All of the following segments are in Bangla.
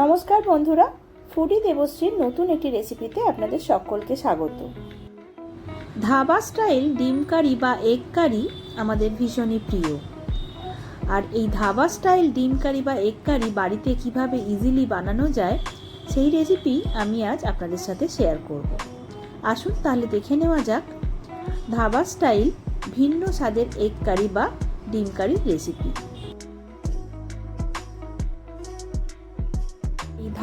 নমস্কার বন্ধুরা, ফুডি দেবশ্রীর নতুন একটি রেসিপিতে আপনাদের সকলকে স্বাগত। ধাবা স্টাইল ডিম কারি বা এগ কারি আমাদের ভীষণই প্রিয়। আর এই ধাবা স্টাইল ডিম কারি বা এগ কারি বাড়িতে কীভাবে ইজিলি বানানো যায়, সেই রেসিপি আমি আজ আপনাদের সাথে শেয়ার করব। আসুন তাহলে দেখে নেওয়া যাক ধাবা স্টাইল ভিন্ন স্বাদের এগ কারি বা ডিম কারির রেসিপি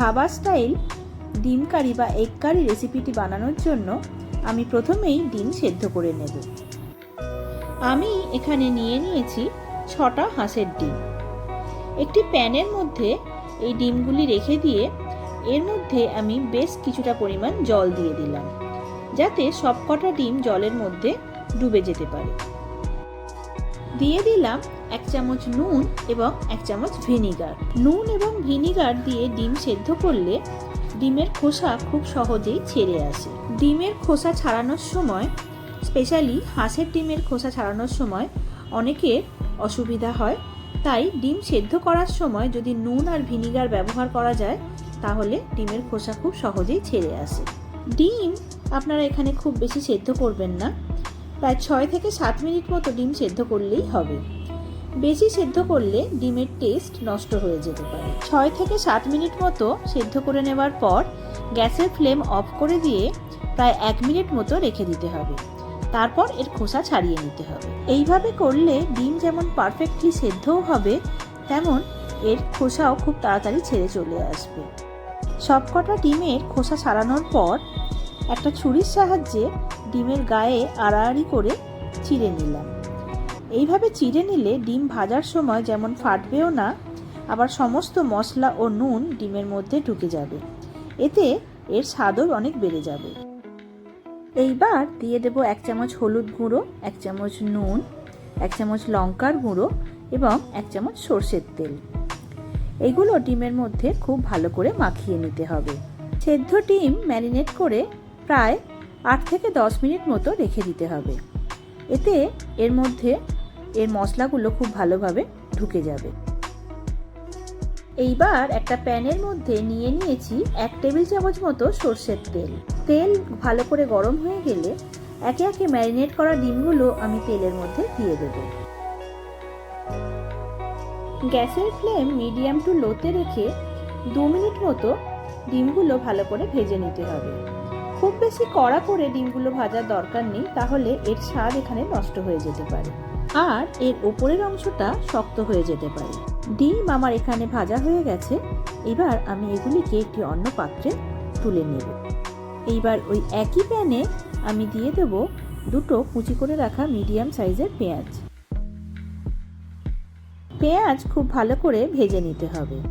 ধাবা স্টাইল ডিম কারি বা এগ কারি রেসিপিটি বানানোর জন্য আমি প্রথমেই ডিম সেদ্ধ করে নেব। আমি এখানে নিয়ে নিয়েছি ছটা হাঁসের ডিম। একটি প্যানের মধ্যে এই ডিমগুলি রেখে দিয়ে এর মধ্যে আমি বেশ কিছুটা পরিমাণ জল দিয়ে দিলাম, যাতে সবকটা ডিম জলের মধ্যে ডুবে যেতে পারে। দিয়ে দিলাম এক চামচ নুন এবং এক চামচ ভিনিগার। নুন এবং ভিনিগার দিয়ে ডিম সেদ্ধ করলে ডিমের খোসা খুব সহজেই ছেড়ে আসে। ডিমের খোসা ছাড়ানোর সময়, স্পেশালি হাঁসের ডিমের খোসা ছাড়ানোর সময় অনেকের অসুবিধা হয়। তাই ডিম সেদ্ধ করার সময় যদি নুন আর ভিনিগার ব্যবহার করা যায়, তাহলে ডিমের খোসা খুব সহজেই ছেড়ে আসে। ডিম আপনারা এখানে খুব বেশি সেদ্ধ করবেন না। প্রায় ছয় থেকে সাত মিনিট মতো ডিম সেদ্ধ করলেই হবে। বেশি সেদ্ধ করলে ডিমের টেস্ট নষ্ট হয়ে যেতে পারে। ছয় থেকে সাত মিনিট মতো সেদ্ধ করে নেওয়ার পর গ্যাসের ফ্লেম অফ করে দিয়ে প্রায় এক মিনিট মতো রেখে দিতে হবে। তারপর এর খোসা ছাড়িয়ে নিতে হবে। এইভাবে করলে ডিম যেমন পারফেক্টলি সেদ্ধও হবে, তেমন এর খোসাও খুব তাড়াতাড়ি ছেড়ে চলে আসবে। সবকটা ডিমের খোসা ছাড়ানোর পর একটা ছুরির সাহায্যে ডিমের গায়ে আড়াআড়ি করে চিড়ে নিলাম। এইভাবে চিড়ে নিলে ডিম ভাজার সময় যেমন ফাটবেও না, আবার সমস্ত মশলা ও নুন ডিমের মধ্যে ঢুকে যাবে। এতে এর স্বাদও অনেক বেড়ে যাবে। এইবার দিয়ে দেব এক চামচ হলুদ গুঁড়ো, এক চামচ নুন, এক চামচ লঙ্কার গুঁড়ো এবং এক চামচ সর্ষের তেল। এগুলো ডিমের মধ্যে খুব ভালো করে মাখিয়ে নিতে হবে। সেদ্ধ ডিম ম্যারিনেট করে প্রায় আট থেকে দশ মিনিট মতো রেখে দিতে হবে। এতে এর মধ্যে এর মশলাগুলো খুব ভালোভাবে ঢুকে যাবে। এইবার একটা প্যানের মধ্যে নিয়ে নিয়েছি এক টেবিল চামচ মতো সর্ষের তেল। তেল ভালো করে গরম হয়ে গেলে একে একে ম্যারিনেট করা ডিমগুলো আমি তেলের মধ্যে দিয়ে দেব। গ্যাসের ফ্লেম মিডিয়াম টু লোতে রেখে দু মিনিট মতো ডিমগুলো ভালো করে ভেজে নিতে হবে। খুব বেশি কড়া করে ডিমগুলো ভাজার দরকার নেই, তাহলে এর স্বাদ এখানে নষ্ট হয়ে যেতে পারে। আর এর ওপরের অংশটা শক্ত হয়ে যেতে পারে। ডিম আমার এখানে ভাজা হয়ে গেছে। এবার আমি এগুলিকে একটি অন্য পাত্রে তুলে নেব। এইবার ওই একই প্যানে আমি দিয়ে দেব দুটো কুচি করে রাখা মিডিয়াম সাইজের পেঁয়াজ। পেঁয়াজ খুব ভালো করে ভেজে নিতে হবে।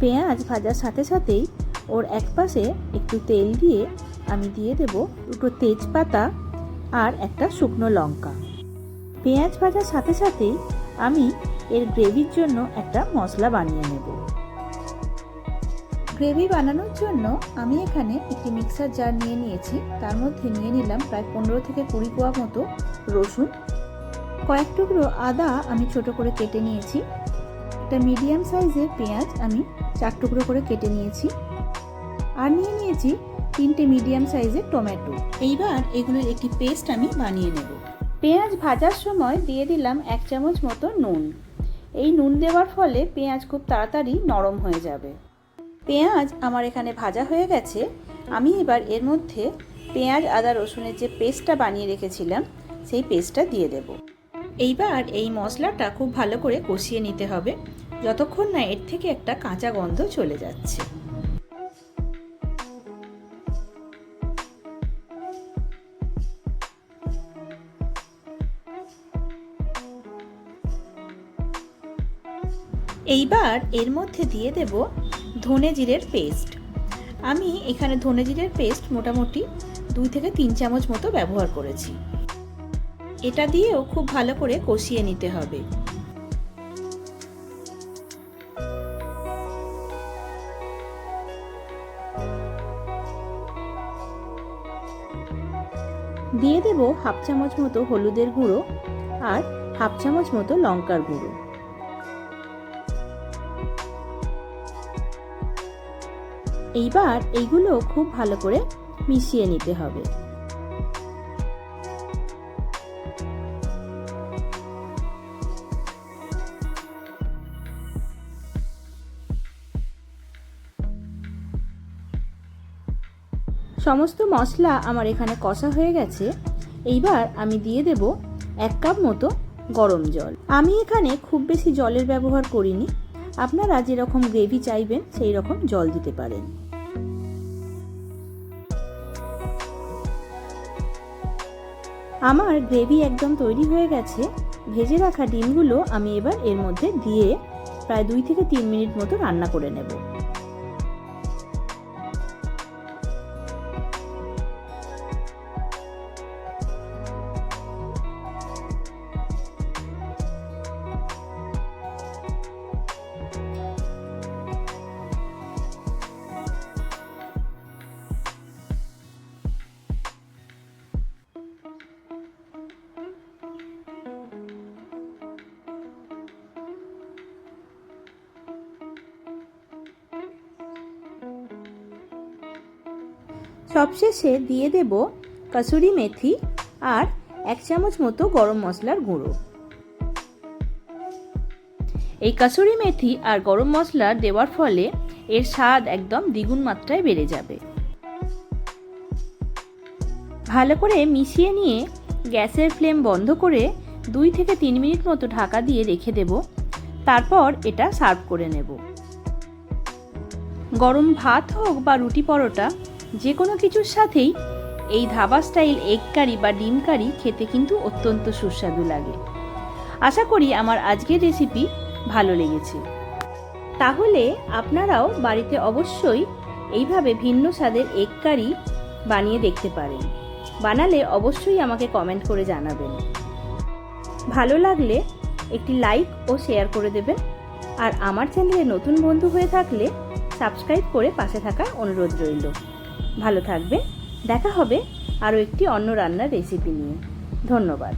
পেঁয়াজ ভাজার সাথে সাথেই ওর এক পাশে একটু তেল দিয়ে আমি দিয়ে দেব দুটো তেজপাতা আর একটা শুকনো লঙ্কা। পেঁয়াজ ভাজার সাথে সাথেই আমি এর গ্রেভির জন্য একটা মশলা বানিয়ে নেব। গ্রেভি বানানোর জন্য আমি এখানে একটি মিক্সার জার নিয়ে নিয়েছি। তার মধ্যে নিয়ে নিলাম প্রায় পনেরো থেকে কুড়ি কোয়া মতো রসুন। কয়েক টুকরো আদা আমি ছোট করে কেটে নিয়েছি। একটা মিডিয়াম সাইজের পেঁয়াজ আমি চার টুকরো করে কেটে নিয়েছি। আর নিয়ে নিয়েছি তিনটে মিডিয়াম সাইজের টমেটো। এইবার এগুলোর একটি পেস্ট আমি বানিয়ে নেব। পেঁয়াজ ভাজার সময় দিয়ে দিলাম এক চামচ মতো নুন। এই নুন দেওয়ার ফলে পেঁয়াজ খুব তাড়াতাড়ি নরম হয়ে যাবে। পেঁয়াজ আমার এখানে ভাজা হয়ে গেছে। আমি এবার এর মধ্যে পেঁয়াজ আদা রসুনের যে পেস্টটা বানিয়ে রেখেছিলাম সেই পেস্টটা দিয়ে দেব। এইবার এই মশলাটা খুব ভালো করে কষিয়ে নিতে হবে। যতক্ষণ না এর থেকে একটা কাঁচা গন্ধ চলে যাচ্ছে। এইবার এর মধ্যে দিয়ে দেব ধনে জিরের পেস্ট। আমি এখানে ধনে জিরের পেস্ট মোটামুটি দুই থেকে তিন চামচ মতো ব্যবহার করেছি। এটা দিয়েও খুব ভালো করে কষিয়ে নিতে হবে। দিয়ে দেব হাফ চামচ মতো হলুদের গুঁড়ো আর হাফ চামচ মতো লঙ্কার গুঁড়ো। এইবার এইগুলো খুব ভালো করে মিশিয়ে নিতে হবে। সমস্ত মশলা আমার এখানে কষা হয়ে গেছে। এইবার আমি দিয়ে দেব এক কাপ মতো গরম জল। আমি এখানে খুব বেশি জলের ব্যবহার করিনি। আপনারা যেরকম গ্রেভি চাইবেন সেই রকম জল দিতে পারেন। আমার গ্রেভি একদম তৈরি হয়ে গেছে। ভেজে রাখা ডিমগুলো আমি এবার এর মধ্যে দিয়ে প্রায় দুই থেকে তিন মিনিট মতো রান্না করে নেব। সবশেষে দিয়ে দেব কসুরি মেথি আর এক চামচ মতো গরম মশলার গুঁড়ো। এই কসুরি মেথি আর গরম মশলা দেওয়ার ফলে এর স্বাদ একদম দ্বিগুণ মাত্রায় বেড়ে যাবে। ভালো করে মিশিয়ে নিয়ে গ্যাসের ফ্লেম বন্ধ করে দুই থেকে তিন মিনিট মতো ঢাকা দিয়ে রেখে দেব। তারপর এটা সার্ভ করে নেব। গরম ভাত হোক বা রুটি পরোটা যে কোনো কিছুর সাথেই এই ধাবা স্টাইল এগ কারি বা ডিম কারি খেতে কিন্তু অত্যন্ত সুস্বাদু লাগে। আশা করি আমার আজকের রেসিপি ভালো লেগেছে। তাহলে আপনারাও বাড়িতে অবশ্যই এইভাবে ভিন্ন স্বাদের এগ কারি বানিয়ে দেখতে পারেন। বানালে অবশ্যই আমাকে কমেন্ট করে জানাবেন। ভালো লাগলে একটি লাইক ও শেয়ার করে দেবেন। আর আমার চ্যানেলে নতুন বন্ধু হয়ে থাকলে সাবস্ক্রাইব করে পাশে থাকার অনুরোধ রইল। ভালো থাকবে দেখা হবে আরও একটি অন্য রান্নার রেসিপি নিয়ে। ধন্যবাদ।